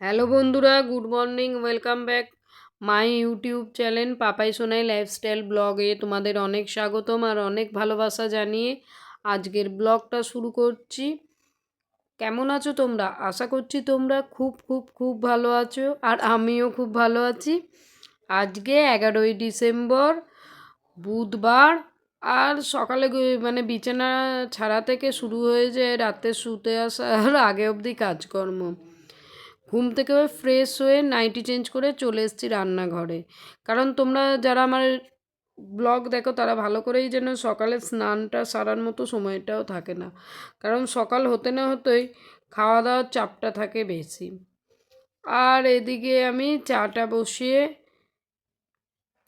Hello বন্ধুরা, good morning, welcome back my YouTube channel Papai Sonai lifestyle ব্লগে তোমাদের অনেক স্বাগতম আর অনেক ভালোবাসা জানিয়ে আজকের ব্লগটা শুরু করছি। কেমন আছো তোমরা? আশা করছি তোমরা খুব খুব খুব ভালো আছো আর আমিও খুব ভালো আছি। আজকে এগারোই ডিসেম্বর, বুধবার আর সকালে মানে বিছানা ছাড়া থেকে শুরু হয়ে যায় রাতে শুতে আসার আগে অবধি কাজকর্ম। ঘুম থেকে ফ্রেশ হয়ে নাইটি চেঞ্জ করে চলে এসেছি রান্নাঘরে। কারণ তোমরা যারা আমার ব্লগ দেখো, তারা ভালো করেই যেন সকালে স্নানটা সারার মতো সময়টাও থাকে না। কারণ সকাল হতে না হতেই খাওয়া দাওয়ার চাপটা থাকে বেশি। আর এদিকে আমি চাটা বসিয়ে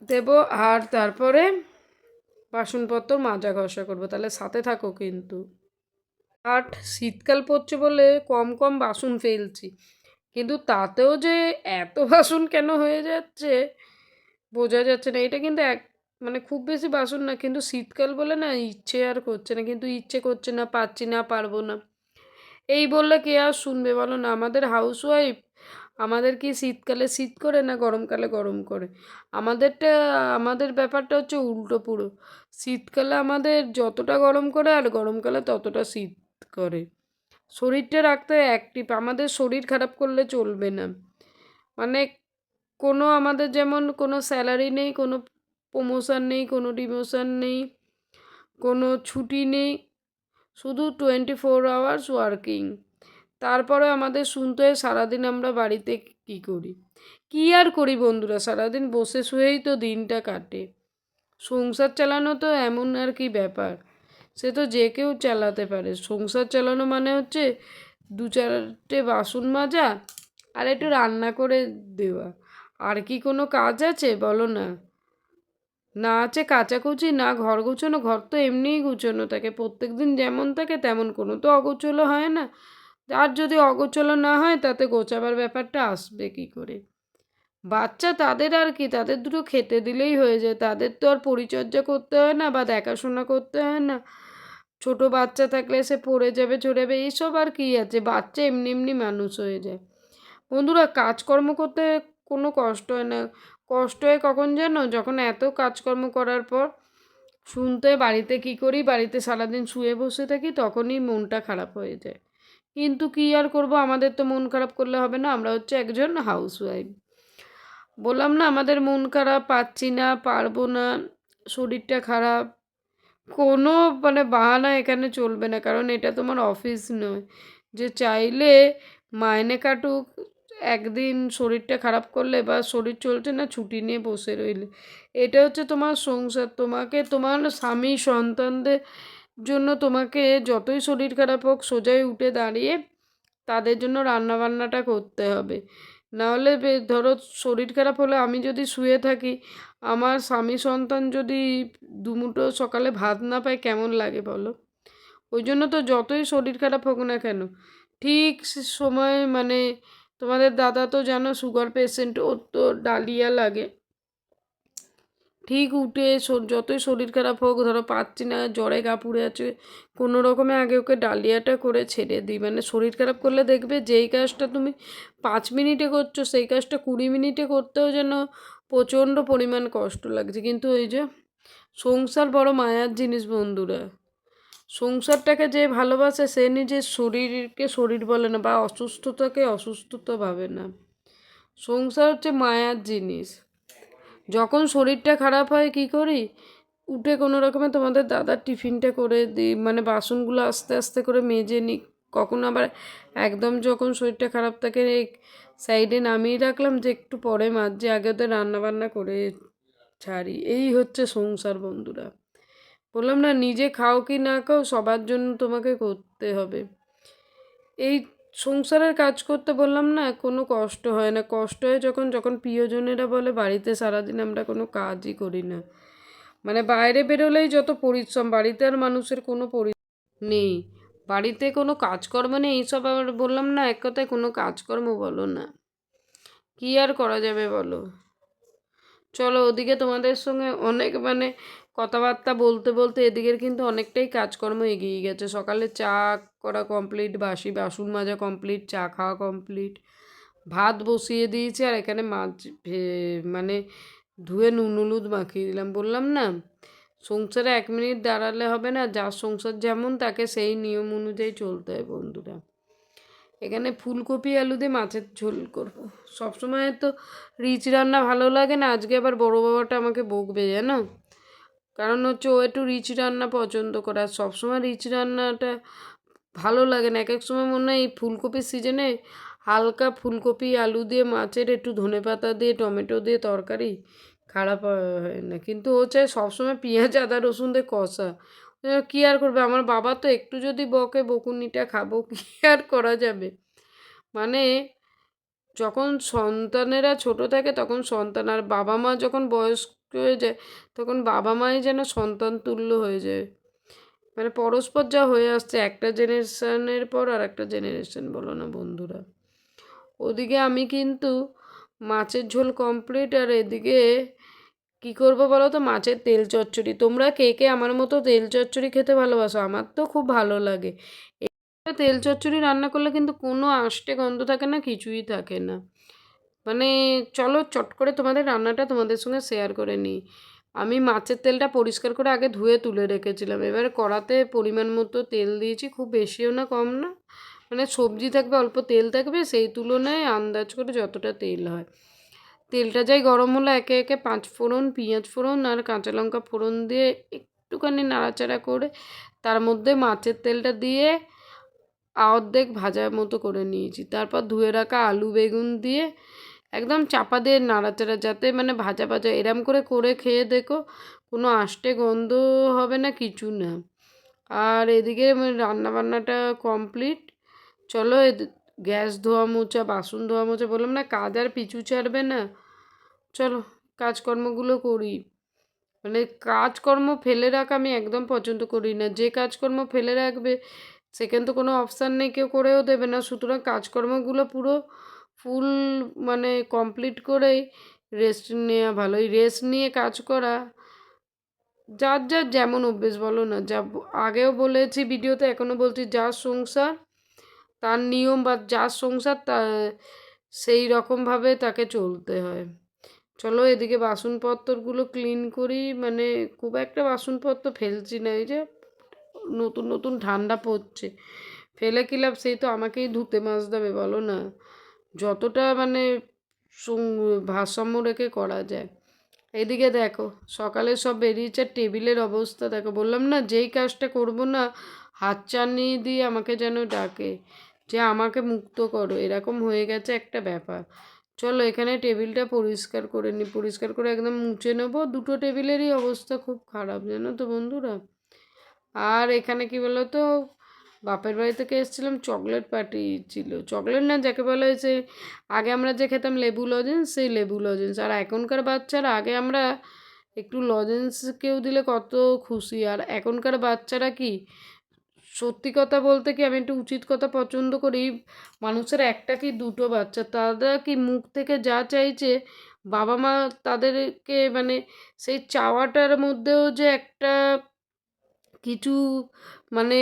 দেব, আর তারপরে বাসনপত্র মাজা ঘষা করব। তাহলে সাথে থাকো কিন্তু। আর শীতকাল পড়ছে বলে কম কম বাসন ফেলছি। কিন্তু তাতেও যে এত বাসন কেন হয়ে যাচ্ছে? বোঝা যাচ্ছে না। এটা কিন্তু এক মানে খুব বেশি বাসন না। কিন্তু শীতকাল বলে না ইচ্ছে আর করছে না। কিন্তু ইচ্ছে করছে না পাচ্ছি না, পারব না। এই বললে কে আর শুনবে বলো না? আমাদের হাউস ওয়াইফ আমাদের কি শীতকালে শীত করে না গরমকালে গরম করে? আমাদেরটা, আমাদের ব্যাপারটা হচ্ছে উল্টো পুরো। শীতকালে আমাদের যতটা গরম করে আর গরমকালে ততটা শীত করে। শরীরটা রাখতে অ্যাক্টিভ আমাদের শরীর খারাপ করলে চলবে না। মানে কোনো আমাদের যেমন কোনো স্যালারি নেই, কোনো প্রমোশন নেই, কোনো ডিমোশন নেই, কোনো ছুটি নেই, শুধু টোয়েন্টি ফোর আওয়ার্স ওয়ার্কিং তারপরে আমাদের শুনতে হয় সারাদিন আমরা বাড়িতে কী করি? কী আর করি বন্ধুরা? সারাদিন বসে শুয়েই তো দিনটা কাটে। সংসার চালানো তো এমন আর কি ব্যাপার। সে তো যে কেউ চালাতে পারে। সংসার চালানো মানে হচ্ছে দু চারটে বাসন মাজা আর একটু রান্না করে দেওয়া। আর কি কোনো কাজ আছে বলো না? না আছে কাচাকুচি, না ঘর গুছোনো। ঘর তো এমনিই গুছোনো থাকে। প্রত্যেক দিন যেমন থাকে তেমন কোনো তো অগোছলো হয় না। আর যদি অগোছলো না হয় তাতে গোছাবার ব্যাপারটা আসবে কি করে? বাচ্চা তাদের আর কি? তাদের দুটো খেতে দিলেই হয়ে যায়। তাদের তো আর পরিচর্যা করতে হয় না বা দেখাশোনা করতে হয় না। ছোট বাচ্চা থাকলে সে পড়ে যাবে, চড়ে যাবে এইসব আর কি আছে? বাচ্চা এমনি এমনি মানুষ হয়ে যায়। বন্ধুরা, কাজকর্ম করতে কোনো কষ্ট হয় না। কষ্ট হয় কখন জানো? যখন এত কাজকর্ম করার পর শুনতে বাড়িতে কি করি? বাড়িতে সারাদিন শুয়ে বসে থাকি, তখনই মনটা খারাপ হয়ে যায়। কিন্তু কি আর করব? আমাদের তো মন খারাপ করলে হবে না। আমরা হচ্ছে একজন হাউস হাউসওয়াইফ বললাম না, আমাদের মন খারাপ, পাচ্ছি না, পারব না, শরীরটা খারাপ কোনো মানে বাহানা এখানে চলবে না। কারণ এটা তোমার অফিস নয়। যে চাইলে মাইনে কাটুক, একদিন শরীরটা খারাপ করলে বা শরীর চলছে না, ছুটি নিয়ে বসে রইলে। এটা হচ্ছে তোমার সংসার। তোমাকে, তোমার স্বামী, সন্তানদের জন্য তোমাকে যতই শরীর খারাপ হোক, সোজাই উঠে দাঁড়িয়ে তাদের জন্য রান্নাবান্নাটা করতে হবে। নাহলে ধরো শরীর খারাপ হলে আমি যদি শুয়ে থাকি, আমার স্বামী সন্তান যদি দুমুটো সকালে ভাত না পায় কেমন লাগে বলো? ওই জন্য তো যতই শরীর খারাপ হোক না কেন, ঠিক সময় মানে তোমাদের দাদা তো জানো সুগার পেশেন্ট ওর তো ডালিয়া লাগে। ঠিক উঠে যতই শরীর খারাপ হোক, ধরো পাচ্ছি না জ্বরে কাপুড়ে আছে, কোনো রকমে আগে ওকে ডালিয়াটা করে ছেড়ে দিই মানে শরীর খারাপ করলে দেখবে যেই কাজটা তুমি পাঁচ মিনিটে করছ, সেই কাজটা কুড়ি মিনিটে করতেও যেন প্রচণ্ড পরিমাণ কষ্ট লাগছে। কিন্তু ওই যে সংসার বড় মায়ার জিনিস বন্ধুরা। সংসারটাকে যে ভালোবাসে, সে নিজের শরীরকে শরীর বলে না বা অসুস্থতাকে অসুস্থতা ভাবে না। সংসার হচ্ছে মায়ার জিনিস। যখন শরীরটা খারাপ হয়, কি করি? উঠে কোনো রকমে তোমাদের দাদার টিফিনটা করে দিই। মানে বাসনগুলো আস্তে আস্তে করে মেজে নিই কখন আবার একদম যখন শরীরটা খারাপ থাকে সাইডে নামিয়ে রাখলাম যে একটু পরে মাঝে আগে ওদের রান্নাবান্না করে ছাড়ি। এই হচ্ছে সংসার, বন্ধুরা। বললাম না, নিজে খাও কি না খাও, সবার জন্য তোমাকে করতে হবে। এই সংসারের কাজ করতে বললাম না, কোনো কষ্ট হয় না। কষ্ট হয় যখন যখন প্রিয়জনেরা বলে, বাড়িতে সারাদিন আমরা কোনো কাজই করি না। মানে বাইরে বেরোলেই যত পরিশ্রম, বাড়িতে আর মানুষের কোনো পরি নেই। বাড়িতে কোনো কাজকর্ম নেই, এইসব আবার বললাম না, এক কথায় কোনো কাজকর্ম বলো না। কী আর করা যাবে বলো? চলো, ওদিকে তোমাদের সঙ্গে অনেক মানে কথাবার্তা বলতে বলতে এদিকের কিন্তু অনেকটাই কাজকর্ম এগিয়ে গেছে। সকালে চা করা কমপ্লিট বাসি, বাসন মাজা কমপ্লিট চা খাওয়া কমপ্লিট ভাত বসিয়ে দিয়েছি আর এখানে মাছ মানে ধুয়ে নুন হলুদ মাখিয়ে দিলাম। বললাম না, সংসারে এক মিনিট দাঁড়ালে হবে না, যার সংসার যেমন তাকে সেই নিয়ম অনুযায়ী চলতে হয় বন্ধুরা। এখানে ফুলকপি, আলু দিয়ে মাছের ঝোল করব। সবসময় তো রিচ রান্না ভালো লাগে না, আজকে আবার বড়ো বাবাটা আমাকে বকবে, জানো? কারণ হচ্ছে ও একটু রিচ রান্না পছন্দ করে আর সবসময় রিচ রান্নাটা ভালো লাগে না। এক এক সময় মনে হয় এই ফুলকপির সিজনে হালকা ফুলকপি, আলু দিয়ে, মাছের একটু ধনে পাতা দিয়ে, টমেটো দিয়ে তরকারি খারাপ হয় না। কিন্তু ও চায় সবসময় পেঁয়াজ, আদা, রসুন দিয়ে কষা। কী আর করবে? আমার বাবা তো একটু যদি বকে, বকুনিটা খাব, কী আর করা যাবে? মানে যখন সন্তানেরা ছোট থাকে, তখন সন্তান আর বাবা মা যখন বয়স্ক হয়ে যায়, তখন বাবা মাই যেন সন্তান তুল্য হয়ে যায়। মানে পরস্পর যা হয়ে আসছে, একটা জেনারেশনের পর আর একটা জেনারেশন বলো না বন্ধুরা। ওদিকে আমি কিন্তু মাছের ঝোল কমপ্লিট আর এদিকে কী করব বলো তো? মাছের তেল চচ্চড়ি। তোমরা কে কে আমার মতো তেল চচ্চড়ি খেতে ভালোবাসো? আমার তো খুব ভালো লাগে। তেল চচ্চড়ি রান্না করলে কিন্তু কোনো আষ্টে গন্ধ থাকে না, কিছুই থাকে না। মানে চলো চট করে তোমাদের রান্নাটা তোমাদের সঙ্গে শেয়ার করে নিই। আমি মাছের তেলটা পরিষ্কার করে আগে ধুয়ে তুলে রেখেছিলাম। এবারে কড়াতে পরিমাণ মতো তেল দিয়েছি, খুব বেশিও না, কম না। মানে সবজি থাকবে, অল্প তেল থাকবে, সেই তুলনায় আন্দাজ করে যতটা তেল হয়। তেলটা যাই গরম হলো, একে একে পাঁচ ফোড়ন, পেঁয়াজ ফোড়ন আর কাঁচা লঙ্কা ফোড়ন দিয়ে একটুখানি নাড়াচাড়া করে তার মধ্যে মাছের তেলটা দিয়ে অর্ধেক ভাজার মতো করে নিয়েছি। তারপর ধুয়ে রাখা আলু বেগুন দিয়ে একদম চাপা দিয়ে নাড়াচাড়া, যাতে মানে ভাজা ভাজা এরম করে করে খেয়ে দেখো কোনো আষ্টে গন্ধ হবে না, কিছু না। আর এদিকে রান্না বান্নাটা কমপ্লিট। চলো গ্যাস ধোয়া মোছা, বাসন ধোয়া মোছা, বললাম না কাজ আর পিছু ছাড়বে না। চলো কাজকর্মগুলো করি। মানে কাজকর্ম ফেলে রাখা আমি একদম পছন্দ করি না। যে কাজকর্ম ফেলে রাখবে, সেখানে তো কোনো অপশান নেই, কেউ করেও দেবে না। সুতরাং কাজকর্মগুলো পুরো ফুল মানে কমপ্লিট করেই রেস্ট নেওয়া ভালো এই রেস্ট নিয়ে কাজ করা, যার যার যেমন অভ্যেস বলো না, যা আগেও বলেছি ভিডিওতে এখনও বলছি যার সংসার, তার নিয়ম বা যার সংসার তা, সেই রকমভাবে তাকে চলতে হয়। চলো এদিকে বাসনপত্রগুলো ক্লিন করি মানে খুব একটা বাসনপত্র ফেলছি না, এই যে নতুন নতুন ঠান্ডা পড়ছে। ফেলে কি লাভ? সেই তো আমাকেই ধুতে মাছ দেবে বলো না। যতটা মানে ভারসাম্য রেখে করা যায়। এদিকে দেখো, সকালে সব বেরিয়েছে, টেবিলের অবস্থা দেখো, বললাম না যেই কাজটা করব না, হাত চানি দিয়ে আমাকে যেন ডাকে, যে আমাকে মুক্ত করো, এরকম হয়ে গেছে একটা ব্যাপার। চলো এখানে টেবিলটা পরিষ্কার করে নিই পরিষ্কার করে একদম মুছে নেব, দুটো টেবিলেরই অবস্থা খুব খারাপ, জানো তো বন্ধুরা। আর এখানে কি বলো তো বাপের বাড়ি থেকে এসেছিলাম চকলেট পার্টি ছিল। চকলেট না যাকে বলা হয়েছে আগে আমরা যে খেতাম লেবু লজেন্স সেই লেবু লজেন্স আর এখনকার বাচ্চারা, আগে আমরা একটু লজেন্স কেউ দিলে কত খুশি। আর এখনকার বাচ্চারা কি, সত্যি কথা বলতে কি, আমি একটু উচিত কথা পছন্দ করি, মানুষের একটা কি দুটো বাচ্চা। তারা কি মুখ থেকে যা চাইছে, বাবা মা তাদেরকে মানে সেই চাওয়াটার মধ্যেও যে একটা কিছু মানে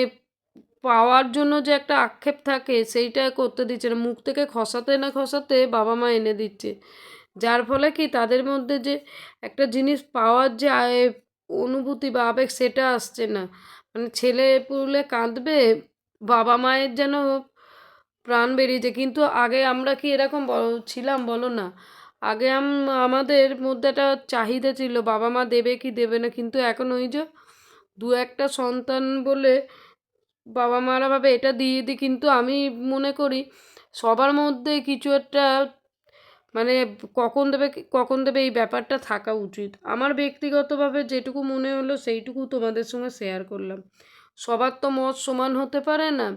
পাওয়ার জন্য যে একটা আক্ষেপ থাকে, সেইটা করতে দিচ্ছে না। মুখ থেকে খসাতে না খসাতে বাবা মা এনে দিচ্ছে। যার ফলে কি তাদের মধ্যে যে একটা জিনিস পাওয়ার যে অনুভূতি বা আবেগ, সেটা আসছে না। মানে ছেলে পুলে কাঁদবে, বাবা মায়ের যেন প্রাণ বেরিয়েছে কিন্তু আগে আমরা কি এরকম ছিলাম বলো না? আগে আমাদের মধ্যে একটা চাহিদা ছিল, বাবা মা দেবে কি দেবে না? কিন্তু এখন ওই যে দু একটা সন্তান বলে বাবা মারা ভাবে এটা দিয়ে দিই কিন্তু আমি মনে করি সবার মধ্যে কিছু একটা মানে কখন দেবে কখন দেবে এই ব্যাপারটা থাকা উচিত। আমার ব্যক্তিগতভাবে যেটুকু মনে হলো সেইটুকু তোমাদের সঙ্গে শেয়ার করলাম। সবার তো মত সমান হতে পারে না,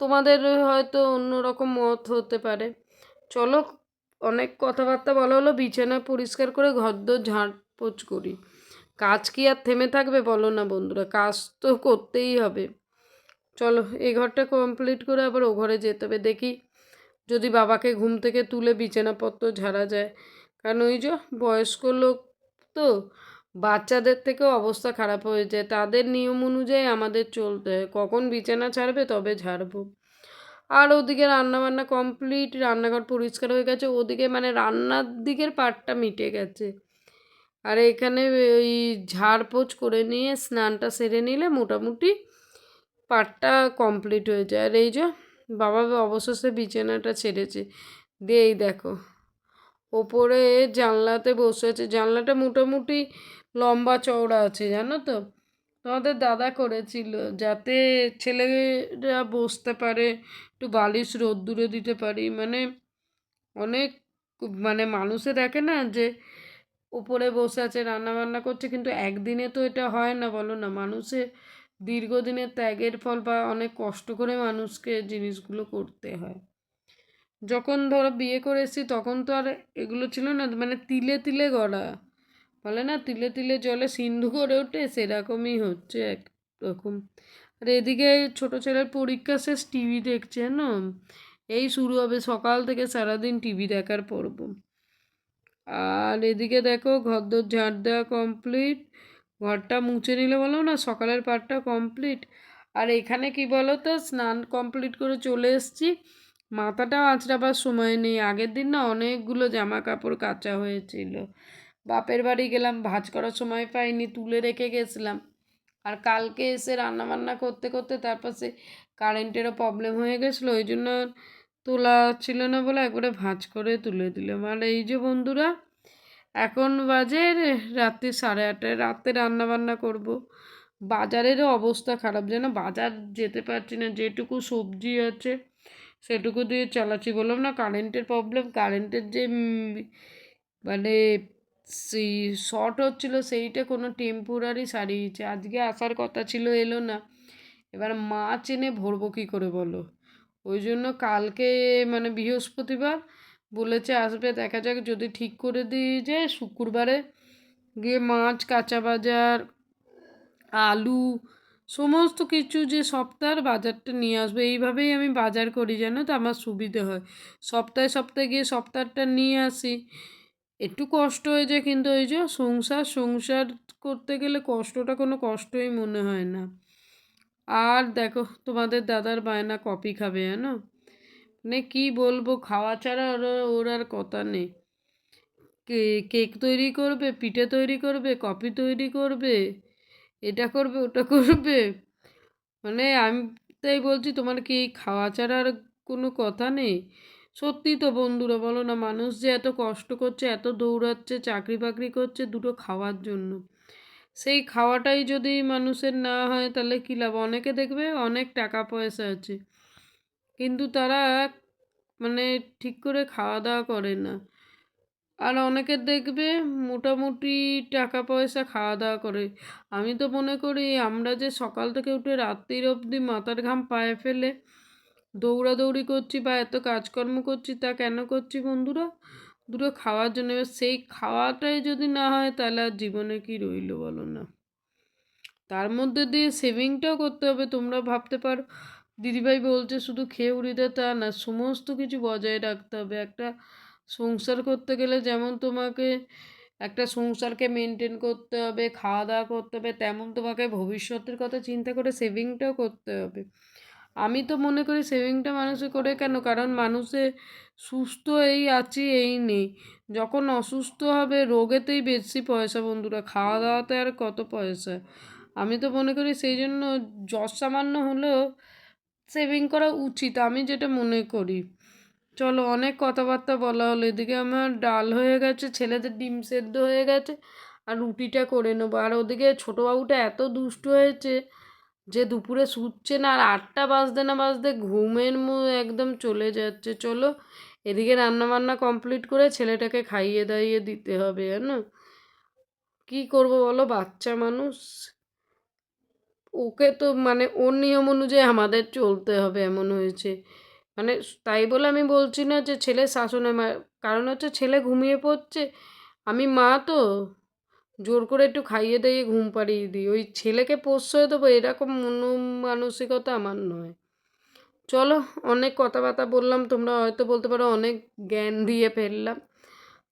তোমাদের হয়তো অন্যরকম মত হতে পারে। চলো, অনেক কথাবার্তা বলা হলো, বিছানা পরিষ্কার করে ঘরদোর ঝাঁটপোছ করি। কাজ কি আর থেমে থাকবে বলো না বন্ধুরা, কাজ তো করতেই হবে। চলো, এই ঘরটা কমপ্লিট করে আবার ও ঘরে যেতে হবে। দেখি যদি বাবাকে ঘুম থেকে তুলে বিছানাপত্র ঝাড়া যায়। কারণ ওই যে বয়স্ক লোক তো, বাচ্চাদের থেকেও অবস্থা খারাপ হয়ে যায়। তাদের নিয়ম অনুযায়ী আমাদের চলতে হয়। কখন বিছানা ছাড়বে তবে ঝাড়বো। আর ওদিকে রান্নাবান্না কমপ্লিট রান্নাঘর পরিষ্কার হয়ে গেছে। ওদিকে মানে রান্নার দিকের পার্টটা মিটে গেছে। আর এখানে ওই ঝাড়পোছ করে নিয়ে স্নানটা সেরে নিলে মোটামুটি পার্টটা কমপ্লিট হয়ে যায়। আর এই যে বাবা অবশেষে বিছানাটা ছেড়েছে। দিয়ে এই দেখো। ওপরে জানলাতে বসে আছে। জানলাটা মোটামুটি লম্বা চওড়া আছে, জানো তো? তোমাদের দাদা করেছিল যাতে ছেলেরা বসতে পারে, একটু বালিশ রোদ্দুরে দিতে পারি। মানে অনেক মানে মানুষে দেখে না যে উপরে বসে আছে রান্না বান্না করছে। কিন্তু একদিনে তো এটা হয় না, বলো না। মানুষে দীর্ঘদিনের ত্যাগের ফল বা অনেক কষ্ট করে মানুষকে জিনিসগুলো করতে হয়। যখন ধরো বিয়ে করে এসেছি, তখন তো আর এগুলো ছিল না মানে তিলে তিলে গড়া। বলে না, তিলে তিলে জলে সিন্ধু করে ওঠে, সেরকমই হচ্ছে একরকম। আর এদিকে ছোটো ছেলের পরীক্ষা শেষ, টিভি দেখছে না এই শুরু হবে সকাল থেকে সারাদিন টিভি দেখার পর্ব। আর এদিকে দেখো, ঘরদোর ঝাড় দেওয়া কমপ্লিট ঘরটা মুছে নিলে বলো না, সকালের পাটটা কমপ্লিট আর এখানে কি বলো তো, স্নান কমপ্লিট করে চলে এসেছি। মাথাটাও আঁচড়াবার সময় নেই। আগের দিন না অনেকগুলো জামা কাপড় কাচা হয়েছিল। বাপের বাড়ি গেলাম, ভাজ করার সময় পাইনি, তুলে রেখে গেছিলাম। আর কালকে এসে রান্না বান্না করতে করতে তারপর সে কারেন্টেরও প্রবলেম হয়ে গেছিল, ওই জন্য তোলা ছিল না বলে একবারে ভাঁজ করে তুলে দিলাম। আর এই যে বন্ধুরা এখন বাজে রাত্রি সাড়ে আটটায় রাতে রান্না বান্না করব। বাজারেরও অবস্থা খারাপ, যেন বাজার যেতে পারছি না, যেটুকু সবজি আছে সেটুকু দিয়ে চালাচ্ছি। বললাম, না কারেন্টের প্রবলেম কারেন্টের যে মানে সেই শর্ট হচ্ছিল, সেইটা কোনো টেম্পোরারি সারিয়েছে। আজকে আসার কথা ছিল, এলো না। এবার মাছ এনে ভরবো কী করে বলো? ওই জন্য কালকে মানে বৃহস্পতিবার বলেছে, আসবে। দেখা যাক, যদি ঠিক করে দিয়ে যায় শুক্রবারে গিয়ে মাছ, কাঁচা বাজার, আলু, সমস্ত কিছু যে সপ্তাহের বাজারটা নিয়ে আসবে। এইভাবেই আমি বাজার করি যেন তো? আমার সুবিধে হয়। সপ্তাহে সপ্তাহে গিয়ে সপ্তাহটা নিয়ে আসি। একটু কষ্ট হয়ে যায়, কিন্তু ওই যে সংসার সংসার করতে গেলে কষ্টটা কোনো কষ্টই মনে হয় না। আর দেখো, তোমাদের দাদার বায়না কপি খাবে, জানো? মানে কী বলব, খাওয়া ছাড়া ওর ওর আর কথা নেই। কেক তৈরি করবে, পিঠে তৈরি করবে, কফি তৈরি করবে, এটা করবে, ওটা করবে। মানে আমি তাই বলছি, তোমার কি খাওয়া ছাড়া আর কোনো কথা নেই? সত্যি তো বন্ধুরা, বলো না, মানুষ যে এত কষ্ট করছে, এত দৌড়াচ্ছে, চাকরি বাকরি করছে দুটো খাওয়ার জন্য। সেই খাওয়াটাই যদি মানুষের না হয়, তাহলে কী লাভ? অনেকে দেখবে অনেক টাকা পয়সা আছে। কিন্তু তারা মানে ঠিক করে খাওয়া দাওয়া করে না। আর অনেকে দেখবে মোটামুটি টাকা পয়সা খাওয়া দাওয়া করে। আমি তো মনে করি আমরা যে সকাল থেকে উঠে রাত্রির অবধি মাথার ঘাম পায়ে ফেলে দৌড়াদৌড়ি করছি বা এত কাজকর্ম করছি তা কেন করছি বন্ধুরা? দুটো খাওয়ার জন্য। সেই খাওয়াটাই যদি না হয় তাহলে আর জীবনে কি রইল বলো না? তার মধ্যে দিয়ে সেভিংটাও করতে হবে তোমরা ভাবতে পারো। দিদিভাই বলছে, শুধু খেয়ে উড়িতে তা না, সমস্ত কিছু বজায় রাখতে হবে। একটা সংসার করতে গেলে যেমন তোমাকে একটা সংসারকে মেনটেন করতে হবে খাওয়া দাওয়া করতে হবে, তেমন তোমাকে ভবিষ্যতের কথা চিন্তা করে সেভিংটাও করতে হবে। আমি তো মনে করি সেভিংটা মানুষে করে কেন? কারণ মানুষে সুস্থ এই আছি, এই নেই। যখন অসুস্থ হবে, রোগেতেই বেশি পয়সা বন্ধুরা খাওয়া দাওয়াতে আর কত পয়সা? আমি তো মনে করি সেই জন্য যশ সামান্য হলেও সেভিং করা উচিত, আমি যেটা মনে করি। চলো, অনেক কথাবার্তা বলা হলো, এদিকে আমার ডাল হয়ে গেছে, ছেলেদের ডিম সেদ্ধ হয়ে গেছে, আর রুটিটা করে নেব। আর ওদিকে ছোটো বাবুটা এত দুষ্ট হয়েছে যে দুপুরে শুচ্ছে না, আর আটটা বাজতে না বাজতে ঘুমের মু, একদম চলে যাচ্ছে। চলো, এদিকে রান্না বান্না কমপ্লিট করে ছেলেটাকে খাইয়ে দাইয়ে দিতে হবে, জানো? কী করব বলো, বাচ্চা মানুষ। ওকে তো মানে ওর নিয়ম অনুযায়ী আমাদের চলতে হবে এমন হয়েছে। মানে তাই বলে আমি বলছি না যে ছেলে শাসনে কারণ হচ্ছে ছেলে ঘুমিয়ে পড়ছে, আমি মা তো, জোর করে একটু খাইয়ে দিয়ে ঘুম পাড়িয়ে দিই। ওই ছেলেকে প্রশ্রয় দেবো এরকম মন মানসিকতা আমার নয়। চলো অনেক কথাবার্তা বললাম, তোমরা হয়তো বলতে পারো অনেক জ্ঞান দিয়ে ফেললাম।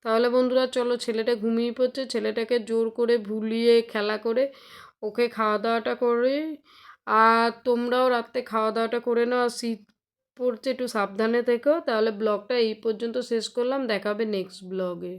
তাহলে বন্ধুরা চলো ছেলেটা ঘুমিয়ে পড়ছে, ছেলেটাকে জোর করে ভুলিয়ে, খেলা করে ওকে খাওয়া দাওয়াটা করে, আর তোমরাও রাত্রে খাওয়া দাওয়াটা করে নাও। শীত পড়ছে, একটু সাবধানে থেকো। তাহলে ব্লগটা এই পর্যন্ত শেষ করলাম। দেখাবে নেক্সট ব্লগে